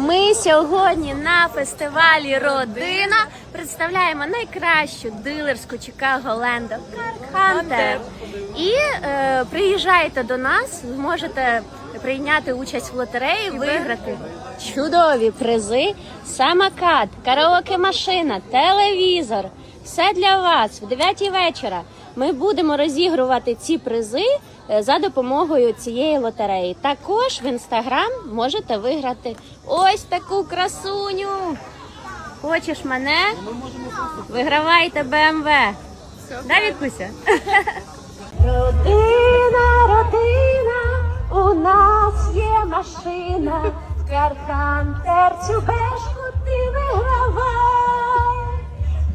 Ми сьогодні на фестивалі Родина представляємо найкращу дилерську Чикаго Ленду Хантер. І е, приїжджайте до нас, зможете прийняти участь в лотереї, виграти чудові призи, самокат, караоке машина, телевізор. Все для вас в 9 вечора. Ми будемо розігрувати ці призи е, за допомогою цієї лотереї. Також в інстаграм можете виграти ось таку красуню. Хочеш мене? Вигравайте БМВ. Да, Вікуся? Родина, родина, у нас є машина. Кархантер, цю бешку ти вигравай.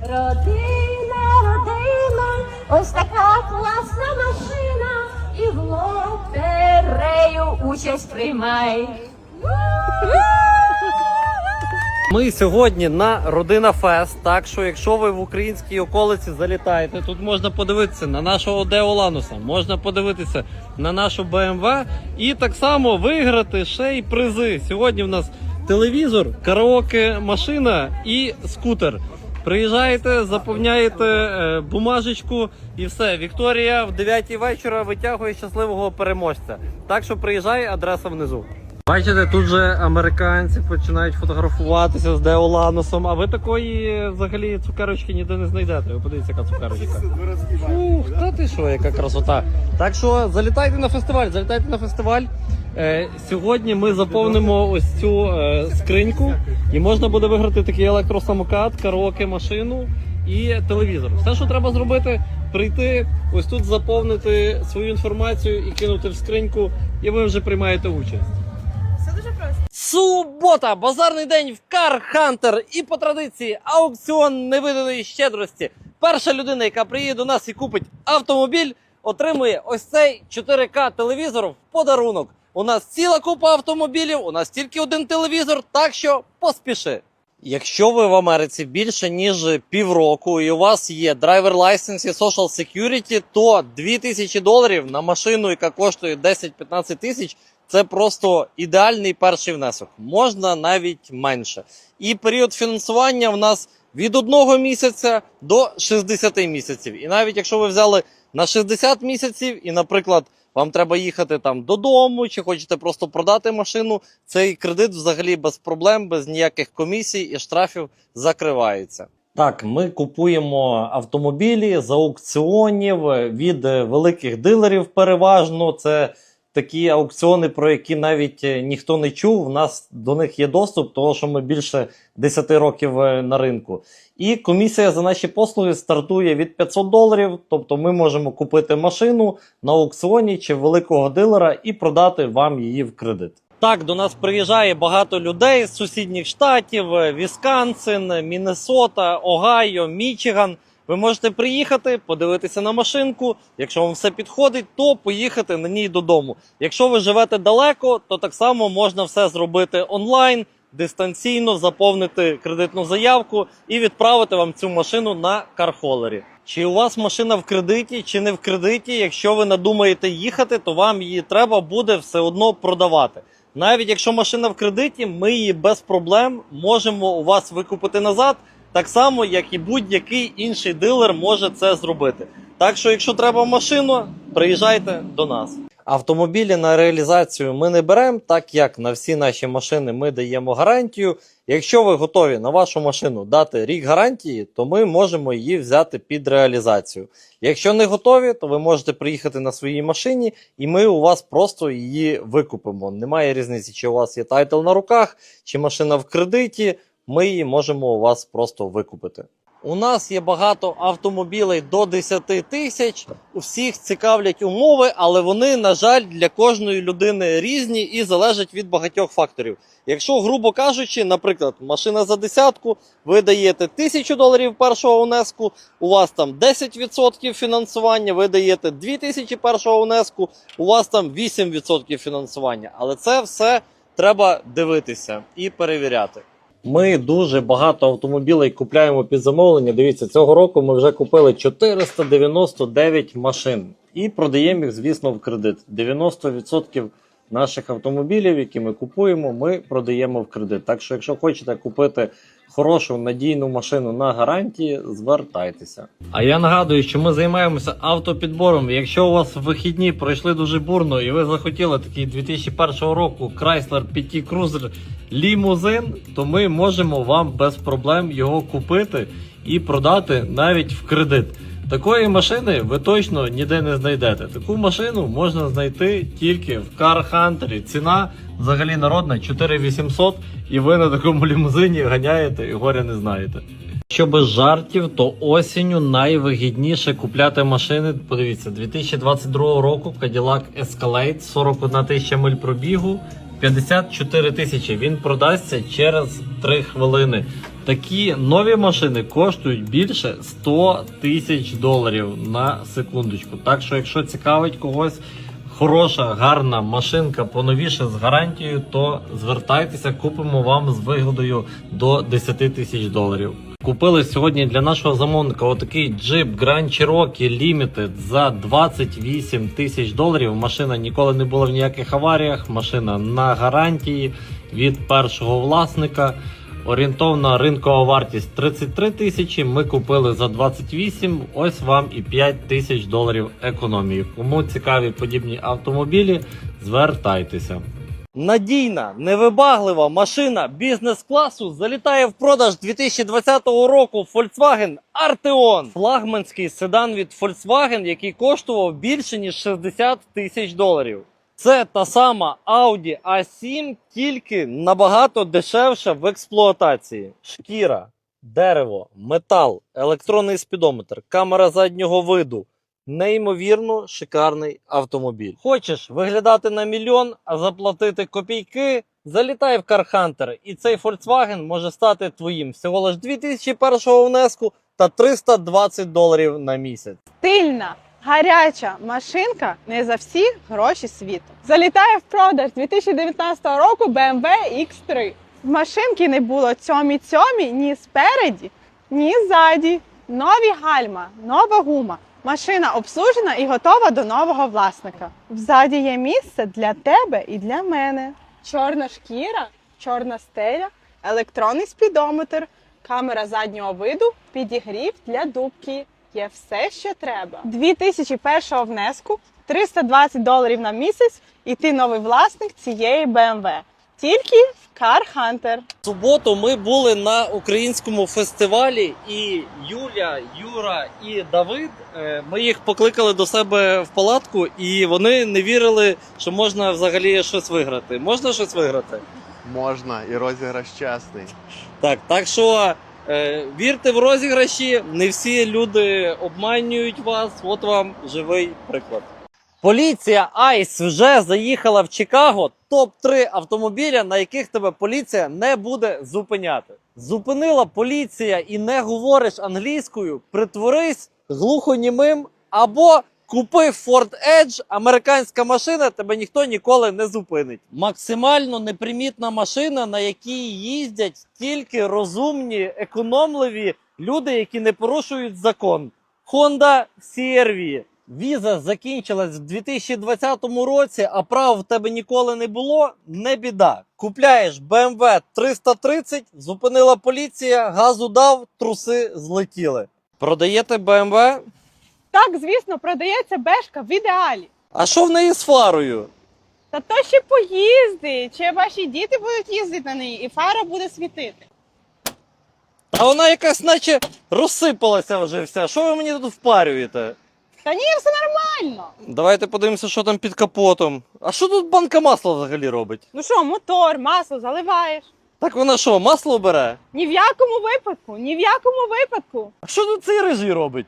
Родина, родина, ось така класна машина. І в лотерею участь приймай. Ми сьогодні на Родина Фест. Так що, якщо ви в українській околиці залітаєте, тут можна подивитися на нашого Део Лануса, можна подивитися на нашу BMW і так само виграти ще й призи. Сьогодні в нас телевізор, караоке, машина і скутер. Приїжджаєте, заповняєте е, бумажечку і все. Вікторія в 9 вечора витягує щасливого переможця. Так що приїжджай, адреса внизу. Бачите, тут же американці починають фотографуватися з Деоланусом, а ви такої взагалі цукерочки ніде не знайдете. Ви подивіться, яка цукерочка. Ух, та ти що, яка красота. Так що залітайте на фестиваль, залітайте на фестиваль. Е, сьогодні ми заповнимо ось цю е, скриньку і можна буде виграти такий електросамокат, караоке машину і телевізор. Все, що треба зробити, прийти, ось тут заповнити свою інформацію і кинути в скриньку, і ви вже приймаєте участь. Субота, базарний день в Car Hunter і по традиції аукціон невиданої щедрості. Перша людина, яка приїде до нас і купить автомобіль, отримує ось цей 4К телевізор в подарунок. У нас ціла купа автомобілів, у нас тільки один телевізор, так що поспіши. Якщо ви в Америці більше ніж півроку і у вас є драйвер лайсенс і social security, то 2000 доларів на машину, яка коштує 10-15 тисяч, це просто ідеальний перший внесок. Можна навіть менше. І період фінансування в нас від одного місяця до 60 місяців. І навіть якщо ви взяли на 60 місяців, і, наприклад, вам треба їхати там додому, чи хочете просто продати машину, цей кредит взагалі без проблем, без ніяких комісій і штрафів закривається. Так, ми купуємо автомобілі з аукціонів від великих дилерів. Переважно це такі аукціони, про які навіть е, ніхто не чув. У нас до них є доступ, тому що ми більше 10 років е, на ринку. І комісія за наші послуги стартує від 500 доларів. Тобто ми можемо купити машину на аукціоні чи великого дилера і продати вам її в кредит. Так, до нас приїжджає багато людей з сусідніх штатів: е, Вісконсин, Міннесота, Огайо, Мічиган. Ви можете приїхати, подивитися на машинку. Якщо вам все підходить, то поїхати на ній додому. Якщо ви живете далеко, то так само можна все зробити онлайн, дистанційно заповнити кредитну заявку і відправити вам цю машину на кархолері. Чи у вас машина в кредиті, чи не в кредиті? Якщо ви надумаєте їхати, то вам її треба буде все одно продавати. Навіть якщо машина в кредиті, ми її без проблем можемо у вас викупити назад, так само, як і будь-який інший дилер може це зробити. Так що, якщо треба машину, приїжджайте до нас. Автомобілі на реалізацію ми не беремо, так як на всі наші машини ми даємо гарантію. Якщо ви готові на вашу машину дати рік гарантії, то ми можемо її взяти під реалізацію. Якщо не готові, то ви можете приїхати на своїй машині, і ми у вас просто її викупимо. Немає різниці, чи у вас є тайтл на руках, чи машина в кредиті. Ми її можемо у вас просто викупити. У нас є багато автомобілей до 10 тисяч. У всіх цікавлять умови, але вони, на жаль, для кожної людини різні і залежать від багатьох факторів. Якщо, грубо кажучи, наприклад, машина за десятку, ви даєте 1000 доларів першого внеску, у вас там 10% фінансування, ви даєте 2000 першого внеску, у вас там 8% фінансування. Але це все треба дивитися і перевіряти. Ми дуже багато автомобілей купляємо під замовлення. Дивіться, цього року ми вже купили 499 машин і продаємо їх, звісно, в кредит. 90% наших автомобілів, які ми купуємо, ми продаємо в кредит. Так що, якщо хочете купити хорошу надійну машину на гарантії, звертайтеся. А я нагадую, що ми займаємося автопідбором. Якщо у вас вихідні пройшли дуже бурно, і ви захотіли такий 2001 року Chrysler PT Cruiser лімузин, то ми можемо вам без проблем його купити і продати навіть в кредит. Такої машини ви точно ніде не знайдете. Таку машину можна знайти тільки в Car Hunter. Ціна взагалі народна 4800, і ви на такому лімузині ганяєте і горя не знаєте. Що без жартів, то осінню найвигідніше купляти машини. Подивіться, 2022 року Cadillac Escalade 41 тисяча миль пробігу, 54 тисячі. Він продасться через 3 хвилини. Такі нові машини коштують більше 100 тисяч доларів на секундочку. Так що, якщо цікавить когось хороша, гарна машинка поновіше з гарантією, то звертайтеся, купимо вам з вигодою до 10 тисяч доларів. Купили сьогодні для нашого замовника отакий Jeep Grand Cherokee Limited за 28 тисяч доларів. Машина ніколи не була в ніяких аваріях. Машина на гарантії від першого власника. Орієнтовна ринкова вартість 33 тисячі. Ми купили за 28. Ось вам і 5 тисяч доларів економії. Кому цікаві подібні автомобілі, звертайтеся. Надійна, невибаглива машина бізнес-класу залітає в продаж 2020 року Volkswagen Arteon. Флагманський седан від Volkswagen, який коштував більше ніж 60 тисяч доларів. Це та сама Audi A7, тільки набагато дешевша в експлуатації. Шкіра, дерево, метал, електронний спідометр, камера заднього виду. Неймовірно шикарний автомобіль. Хочеш виглядати на мільйон, а заплатити копійки? Залітай в Car Hunter, і цей Volkswagen може стати твоїм всього лиш 2001 внеску та 320 доларів на місяць. Стильна, гаряча машинка не за всі гроші світу. Залітає в продаж 2019 року BMW X3. В машинки не було цьомі цьомі ні спереді, ні ззаді. Нові гальма, нова гума. Машина обслужена і готова до нового власника. Взаді є місце для тебе і для мене. Чорна шкіра, чорна стеля, електронний спідометр, камера заднього виду, підігрів для дубки. Є все, що треба. 2001 внеску, 320 доларів на місяць, і ти новий власник цієї BMW. Тільки в Car Hunter. В суботу ми були на українському фестивалі, і Юля, Юра і Давид. е, Ми їх покликали до себе в палатку, і вони не вірили, що можна взагалі щось виграти. Можна щось виграти? Можна, і розіграш чесний. Так, так що вірте в розіграші, не всі люди обманюють вас. От вам живий приклад. Поліція Айс вже заїхала в Чикаго. Топ 3 автомобіля, на яких тебе поліція не буде зупиняти. Зупинила поліція і не говориш англійською. Притворись глухонімим або купи Ford Edge, американська машина, тебе ніхто ніколи не зупинить. Максимально непримітна машина, на якій їздять тільки розумні, економливі люди, які не порушують закон. Honda CR-V. Віза закінчилась в 2020 році, а прав в тебе ніколи не було. Не біда. Купляєш BMW 330, зупинила поліція, газу дав, труси злетіли. Продаєте BMW? Так, звісно, продається бешка в ідеалі. А що в неї з фарою? Та то ще поїздить, чи ваші діти будуть їздити на неї, і фара буде світити. А вона якась наче розсипалася вже вся. Що ви мені тут впарюєте? Та ні, все нормально. Давайте подивимося, що там під капотом. А що тут банка масла взагалі робить? Ну що, мотор, масло заливаєш? Так вона що, масло бере? Ні в якому випадку, ні в якому випадку. А що тут цей рижий робить?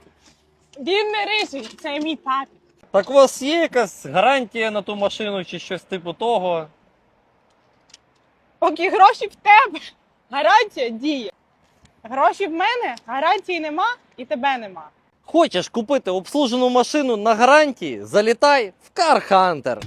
Він не рижий, це мій папі. Так у вас є якась гарантія на ту машину чи щось типу того? Поки гроші в тебе, гарантія діє. Гроші в мене, гарантії нема і тебе нема. Хочеш купити обслужену машину на гарантії? Залітай в Car Hunter.